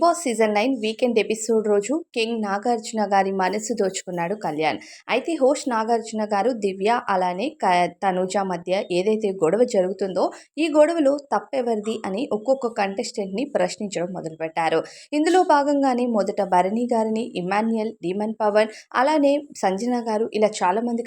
Boss season nine weekend episode రోజు king Nagarjuna గారి మనసు దోచుకున్నాడు కళ్యాణ్. అయితే హోస్ట్ నాగార్జున గారు దివ్య అలానే క- తనూజ మధ్య ఏదైతే గొడవ జరుగుతుందో ఈ గొడవలో తప్పెవరిది అని ఒక్కొక్క కంటెస్టెంట్ని ప్రశ్నించడం మొదలుపెట్టారు. ఇందులో భాగంగానే మొదట భరణి గారిని ఇమాన్యుయల్ డీమన్ పవన్ అలానే సంజన గారు ఇలా చాలా మంది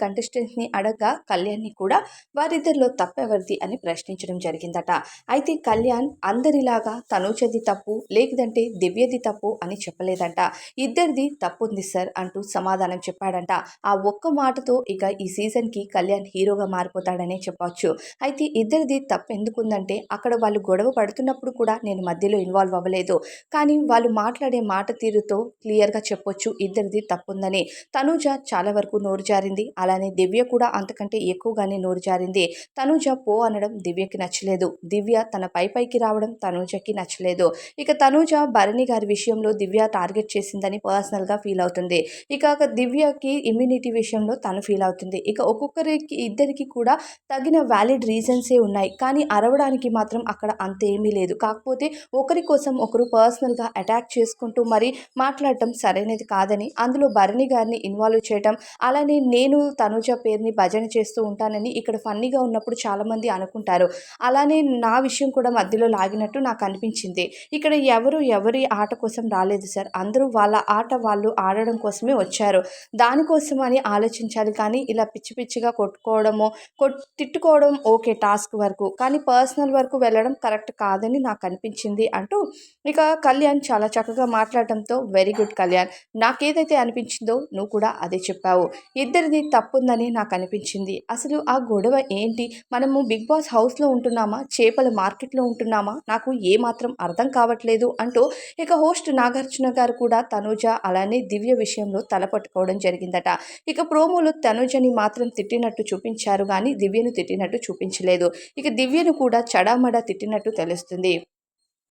అడగగా కళ్యాణ్ని కూడా వారిద్దరిలో తప్పెవరిది అని ప్రశ్నించడం జరిగిందట. అయితే కళ్యాణ్ అందరిలాగా తనూజది తప్పు లేదంటే దివ్యది తప్పు అని చెప్పలేదంట. ఇద్దరిది తప్పు ఉంది సార్ అంటూ సమాధానం చెప్పాడంట. ఆ ఒక్క మాటతో ఇక ఈ సీజన్కి కళ్యాణ్ హీరోగా మారిపోతాడనే చెప్పవచ్చు అయితే ఇద్దరిది తప్పు ఎందుకుందంటే అక్కడ వాళ్ళు గొడవ పడుతున్నప్పుడు కూడా నేను మధ్యలో ఇన్వాల్వ్ అవ్వలేదు. కానీ వాళ్ళు మాట్లాడే మాట తీరుతో క్లియర్గా చెప్పొచ్చు ఇద్దరిది తప్పుందని. తనూజ చాలా వరకు నోరు జారింది. అలానే దివ్య కూడా అంతకంటే ఎక్కువగానే నోరు జారింది. తనూజ పో అనడం దివ్యకి నచ్చలేదు. దివ్య తన పై పైకి రావడం తనూజకి నచ్చలేదు. ఇక తనూజ భరణి గారి విషయంలో దివ్య టార్గెట్ చేసిందని పర్సనల్గా ఫీల్ అవుతుంది. ఇక దివ్యకి ఇమ్యూనిటీ విషయంలో తను ఫీల్ అవుతుంది. ఇక ఒక్కొక్కరికి ఇద్దరికి కూడా తగిన వ్యాలిడ్ రీజన్సే ఉన్నాయి. కానీ అరవడానికి మాత్రం అక్కడ అంత ఏమీ లేదు. కాకపోతే ఒకరి కోసం ఒకరు పర్సనల్గా అటాక్ చేసుకుంటూ మరి మాట్లాడటం సరైనది కాదని అందులో భరణి గారిని ఇన్వాల్వ్ చేయటం అలానే నేను తనుజ పేరుని భజన చేస్తూ ఉంటానని ఇక్కడ ఫన్నీగా ఉన్నప్పుడు చాలామంది అనుకుంటారు. అలానే నా విషయం కూడా మధ్యలో లాగినట్టు నాకు అనిపించింది. ఇక్కడ ఎవరు ఎవరి ఆట కోసం రాలేదు సార్. అందరూ వాళ్ళ ఆట వాళ్ళు ఆడడం కోసమే వచ్చారు. దానికోసం అని ఆలోచించాలి కానీ ఇలా పిచ్చి పిచ్చిగా కొట్టుకోవడము కొట్ తిట్టుకోవడం ఓకే టాస్క్ వరకు. కానీ పర్సనల్ వరకు వెళ్ళడం కరెక్ట్ కాదని నాకు అనిపించింది అంటూ ఇక కళ్యాణ్ చాలా చక్కగా మాట్లాడటంతో వెరీ గుడ్ కళ్యాణ్. నాకేదైతే అనిపించిందో నువ్వు కూడా అదే చెప్పావు. ఇద్దరిది తప్పుందని నాకు అనిపించింది. అసలు ఆ గొడవ ఏంటి? మనము బిగ్ బాస్ హౌస్లో ఉంటున్నామా? చేపల మార్కెట్లో ఉంటున్నామా? నాకు ఏమాత్రం అర్థం కావట్లేదు అంటూ ఇక హోస్ట్ నాగార్జున గారు కూడా తనుజ అలానే దివ్య విషయంలో తలపట్టుకోవడం జరిగిందట. ఇక ప్రోమోలో తనుజని మాత్రం తిట్టినట్టు చూపించారు కానీ దివ్యను తిట్టినట్టు చూపించలేదు. ఇక దివ్యను కూడా చడామడా తిట్టినట్టు తెలుస్తుంది.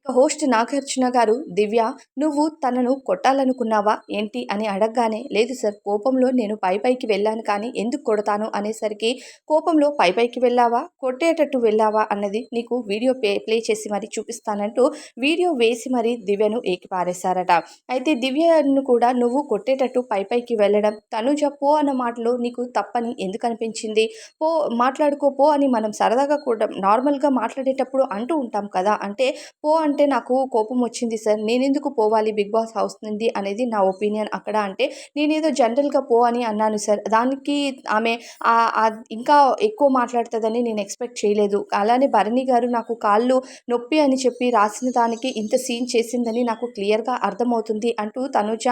హోస్ట్ నాగార్జున గారు దివ్య నువ్వు తనను కొట్టాలనుకున్నావా? ఏంటి? అని అడగగానే లేదు సార్ కోపంలో నేను పై పైకి వెళ్ళాను కానీ ఎందుకు కొడతాను అనేసరికి కోపంలో పై పైకి వెళ్ళావా? కొట్టేటట్టు వెళ్ళావా? అన్నది నీకు వీడియో ప్లే ప్లే చేసి మరి చూపిస్తానంటూ వీడియో వేసి మరి దివ్యను ఏకిపారేశారట. అయితే దివ్యను కూడా నువ్వు కొట్టేటట్టు పై పైకి వెళ్ళడం తనుజ పో అన్న మాటలో నీకు తప్పని ఎందుకు అనిపించింది? పో మాట్లాడుకో పో అని మనం సరదాగా కూడా నార్మల్గా మాట్లాడేటప్పుడు అంటూ ఉంటాం కదా అంటే పో అంటే నాకు కోపం వచ్చింది సార్ నేనెందుకు పోవాలి బిగ్ బాస్ హౌస్ నుండి? అనేది నా ఒపీనియన్ అక్కడ అంటే నేనేదో జనరల్గా పో అని అన్నాను సార్ దానికి ఆమె ఇంకా ఎక్కువ మాట్లాడుతుందని నేను ఎక్స్పెక్ట్ చేయలేదు. అలానే భరణి గారు నాకు కాళ్ళు నొప్పి అని చెప్పి రాసిన దానికి ఇంత సీన్ చేసిందని నాకు క్లియర్గా అర్థమవుతుంది అంటూ తనుజ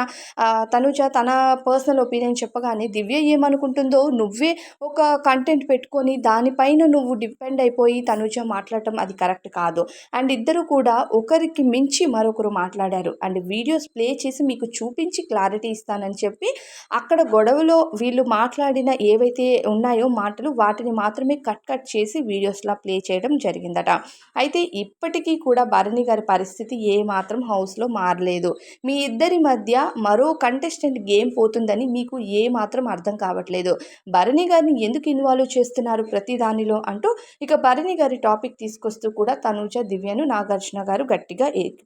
తనుజ తన పర్సనల్ ఒపీనియన్ చెప్పగానే దివ్య ఏమనుకుంటుందో నువ్వే ఒక కంటెంట్ పెట్టుకొని దానిపైన నువ్వు డిపెండ్ అయిపోయి తనుజ మాట్లాడటం అది కరెక్ట్ కాదు. అండ్ ఇద్దరు కూడా ఒకరికి మించి మరొకరు మాట్లాడారు. అండ్ వీడియోస్ ప్లే చేసి మీకు చూపించి క్లారిటీ ఇస్తానని చెప్పి అక్కడ గొడవలో వీళ్ళు మాట్లాడిన ఏవైతే ఉన్నాయో మాటలు వాటిని మాత్రమే కట్ కట్ చేసి వీడియోస్లా ప్లే చేయడం జరిగిందట. అయితే ఇప్పటికీ కూడా భరణి గారి పరిస్థితి ఏ మాత్రం హౌస్లో మారలేదు. మీ ఇద్దరి మధ్య మరో కంటెస్టెంట్ గేమ్ పోతుందని మీకు ఏ మాత్రం అర్థం కావట్లేదు. భరణి గారిని ఎందుకు ఇన్వాల్వ్ చేస్తున్నారు ప్రతి దానిలో అంటూ ఇక భరణి గారి టాపిక్ తీసుకొస్తూ కూడా తనుజ దివ్యను నాగార్జున గారు గట్టిగా ఎత్తి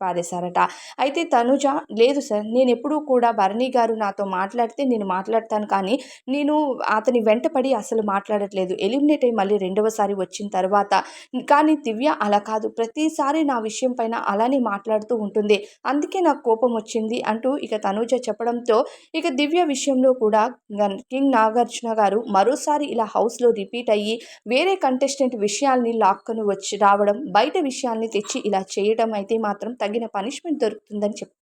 అయితే తనుజ లేదు సార్ నేను ఎప్పుడూ కూడా భరణి గారు నాతో మాట్లాడితే నేను మాట్లాడతాను కానీ నేను అతని వెంటపడి అసలు మాట్లాడట్లేదు. ఎలిమినేట్ అయ్యి మళ్ళీ రెండవసారి వచ్చిన తర్వాత. కానీ దివ్య అలా కాదు. ప్రతిసారి నా విషయం పైన అలానే మాట్లాడుతూ ఉంటుంది. అందుకే నాకు కోపం వచ్చింది అంటూ ఇక తనుజ చెప్పడంతో ఇక దివ్య విషయంలో కూడా కింగ్ నాగార్జున గారు మరోసారి ఇలా హౌస్లో రిపీట్ అయ్యి వేరే కంటెస్టెంట్ విషయాల్ని లాక్కొని వచ్చి రావడం బయట విషయాల్ని తెచ్చి ఇలా చేయడం అయితే మాత్రం తగిన పనిష్మెంట్ దొరుకుతుందని చెప్